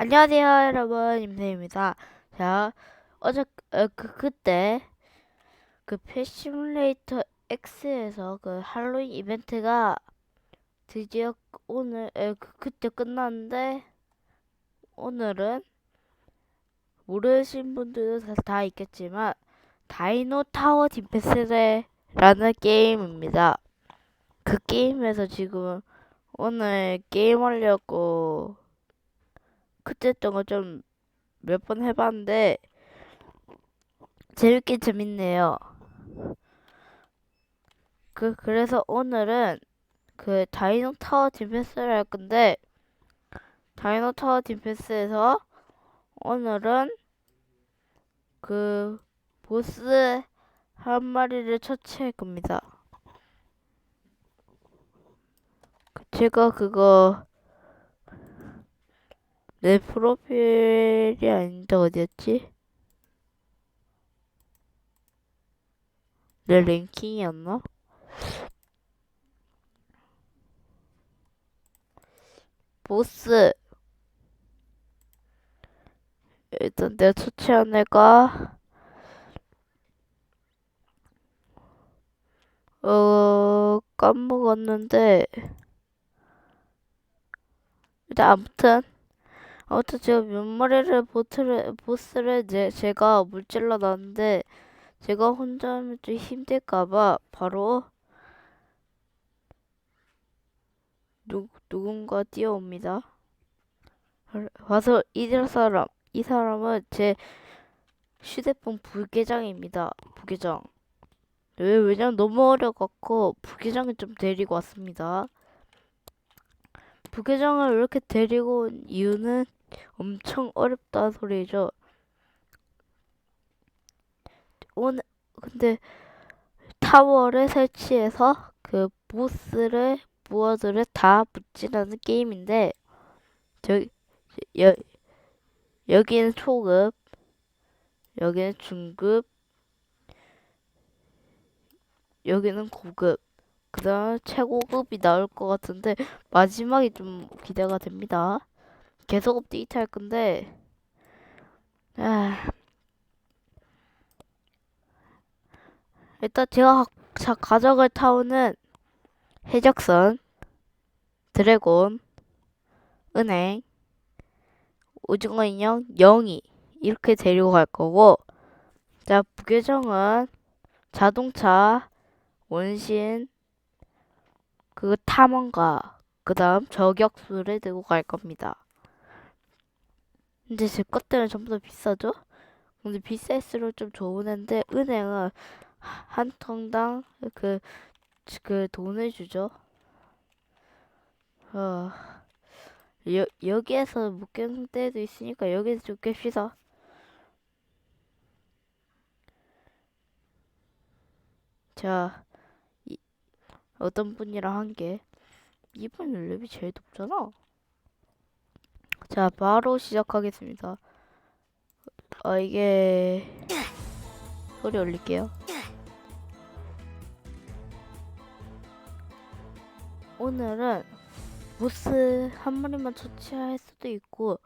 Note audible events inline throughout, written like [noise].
안녕하세요, 여러분. 임세입니다. 자, 어제, 어, 그, 그때, 그 패시뮬레이터 X에서 그 할로윈 이벤트가 드디어 오늘, 에, 그, 그때 끝났는데, 오늘은 모르신 분들도 다, 다 있겠지만, 다이노 타워 디펜스라는 게임입니다. 그 게임에서 지금 오늘 게임하려고 그때 동안 좀몇 번 해봤는데 재밌긴 재밌네요. 그 그래서 오늘은 그 다이노 타워 디펜스를 할 건데 다이노 타워 디펜스에서 오늘은 그 보스 한 마리를 처치할 겁니다. 그 제가 그거 내 프로필이 아닌데 어디였지? 내 랭킹이었나? 보스 일단 내가 처치한 애가 어 까먹었는데 일단 아무튼 아무튼 제가 몇 마리를 보트를 보스를 제, 제가 물질러 놨는데 제가 혼자 하면 좀 힘들까봐 바로 누, 누군가 뛰어옵니다. 와서 이 사람 이 사람은 제 휴대폰 부계장입니다. 부계장. 왜 왜냐면 너무 어려갖고 부계장을 좀 데리고 왔습니다. 부계장을 이렇게 데리고 온 이유는 엄청 어렵다는 소리죠. 오늘 근데 타워를 설치해서 그 보스를 무어들을 다 붙이라는 게임인데 저 여, 여기는 초급 여기는 중급 여기는 고급 그 다음 최고급이 나올 것 같은데 마지막이 좀 기대가 됩니다. 계속 업데이트 할 건데 아, 일단 제가 자 가져갈 타워는 해적선, 드래곤, 은행, 오징어 인형, 영이 이렇게 데리고 갈 거고 자 부계정은 자동차, 원신, 그 탐험가, 그 다음 저격수를 들고 갈 겁니다. 근데 제 것들은 전부 다 비싸죠? 근데 비쌀수록 좀 좋은 앤데 은행은 한 통당 그, 그 돈을 주죠. 어, 여, 여기에서 못 깨는 때도 있으니까 여기서 좀 깹시다. 자, 이, 어떤 분이랑 한 게, 이분 랩이 제일 높잖아. 자, 바로 시작하겠습니다. 아, 이게, 소리 올릴게요. 오늘은 보스 한 마리만 처치할 수도 있고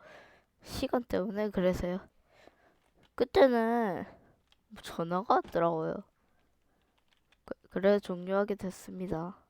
시간 때문에 그래서요. 그때는 전화가 왔더라고요. 그, 그래 종료하게 됐습니다.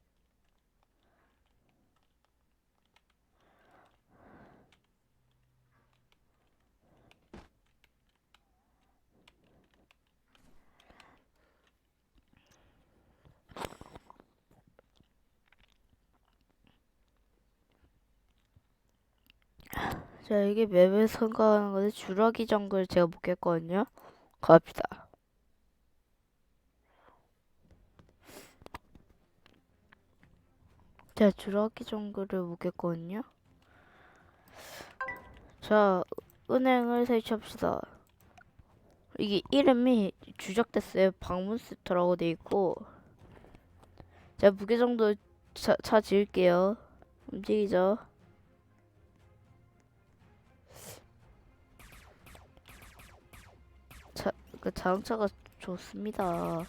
자, 이게 맵을 선거하는 건데 주라기 정글 제가 먹겠거든요. 갑시다. 자, 주라기 정글을 먹겠거든요. 자, 은행을 설치합시다. 이게 이름이 주작됐어요. 방문스터라고 돼 있고. 자, 무게 정도 차, 차 지을게요. 움직이죠. 그 자동차가 좋습니다.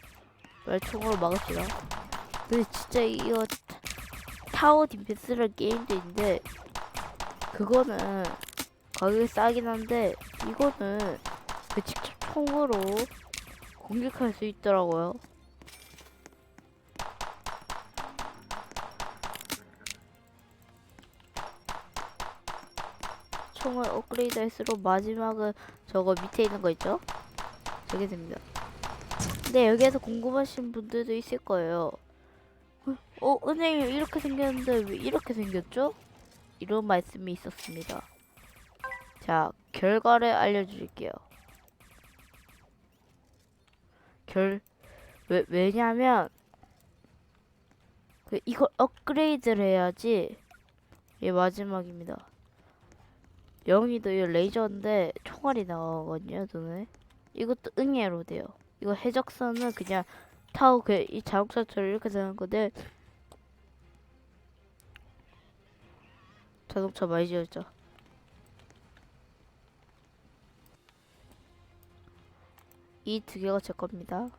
말총으로 막읍시다. 근데 진짜 이거 타워 디펜스라는 게임도 있는데 그거는 가격이 싸긴 한데 이거는 그 직접 총으로 공격할 수 있더라고요. 총을 업그레이드 할수록 마지막은 저거 밑에 있는 거 있죠? 저게 됩니다. 근데 여기에서 궁금하신 분들도 있을 거예요. 어, 은행이 이렇게 생겼는데 왜 이렇게 생겼죠? 이런 말씀이 있었습니다. 자, 결과를 알려드릴게요. 결, 왜, 왜냐면, 그, 이걸 업그레이드를 해야지, 이게 마지막입니다. 영희도 이 레이저인데, 총알이 나오거든요, 눈에. 이것도 응애로 돼요. 이거 해적선은 그냥 타고 그, 이 자동차처럼 이렇게 되는 건데, 자동차 많이 지었죠. 이 두 개가 제 겁니다.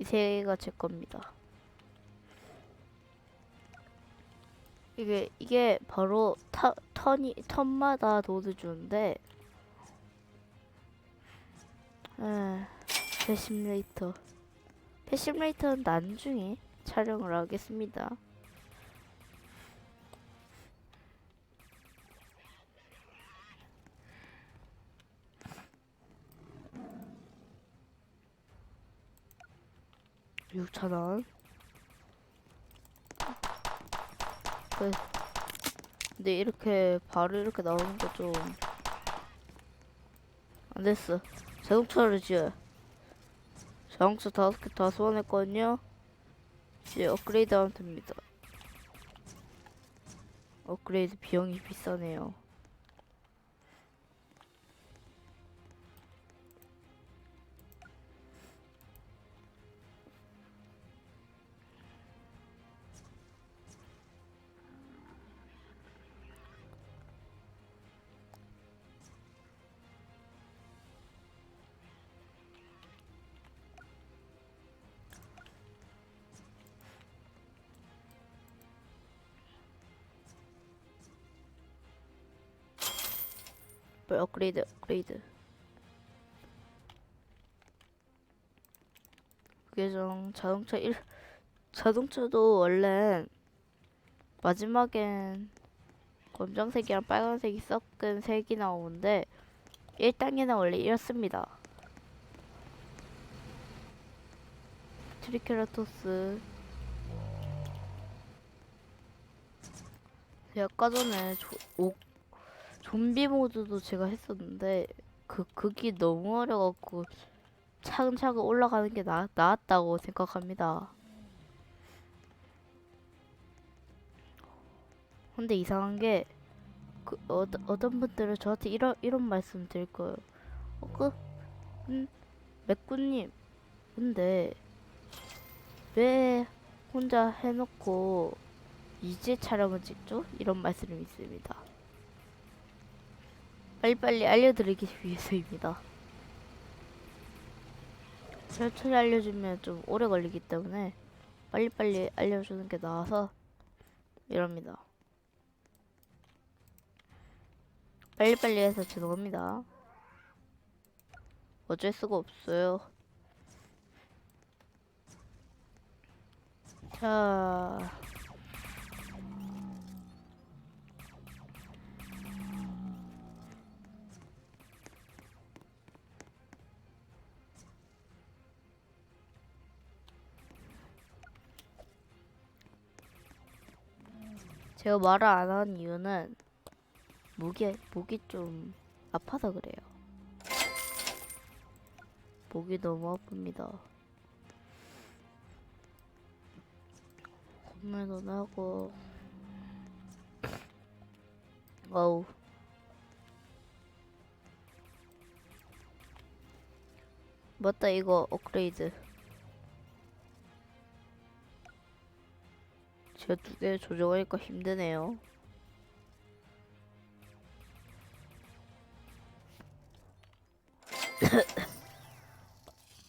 이 세 개가 제 겁니다. 이게 이게 바로 타, 턴이 턴마다 돈을 주는데, 에, 패시밀레이터. 패시밀레이터는 나중에 촬영을 하겠습니다. 육천 원 그, 근데 이렇게 바로 이렇게 나오는 거 좀 안 됐어. 자동차를 지어. 자동차 다섯 개 다 소환했거든요. 이제 업그레이드 하면 됩니다. 업그레이드 비용이 비싸네요. 뭐 업그레이드 업그레이드. 계정 자동차 1 [laughs] 자동차도 원래 마지막엔 검정색이랑 빨간색이 섞은 색이 나오는데 1단계는 원래 이렇습니다. 트리케라토스. 제가 아까 전에 조, 오, 좀비 모드도 제가 했었는데 그 극이 너무 어려갖고 차근차근 올라가는 게 나, 나았다고 생각합니다. 근데 이상한 게 그, 어, 어떤 분들은 저한테 이런 이런 말씀 드릴 거예요. 어, 그, 음, 맥구님, 근데 왜 혼자 해놓고 이제 촬영을 찍죠? 이런 말씀이 있습니다. 빨리빨리 알려드리기 위해서입니다. 천천히 알려주면 좀 오래 걸리기 때문에 빨리빨리 알려주는 게 나아서 이럽니다. 빨리빨리 해서 죄송합니다. 어쩔 수가 없어요. 자. 제가 말을 안 한 이유는 목이 목이 좀 아파서 그래요. 목이 너무 아픕니다. 고민도 나고 어우 맞다 이거 업그레이드 제가 두 개 조정하니까 힘드네요. [laughs]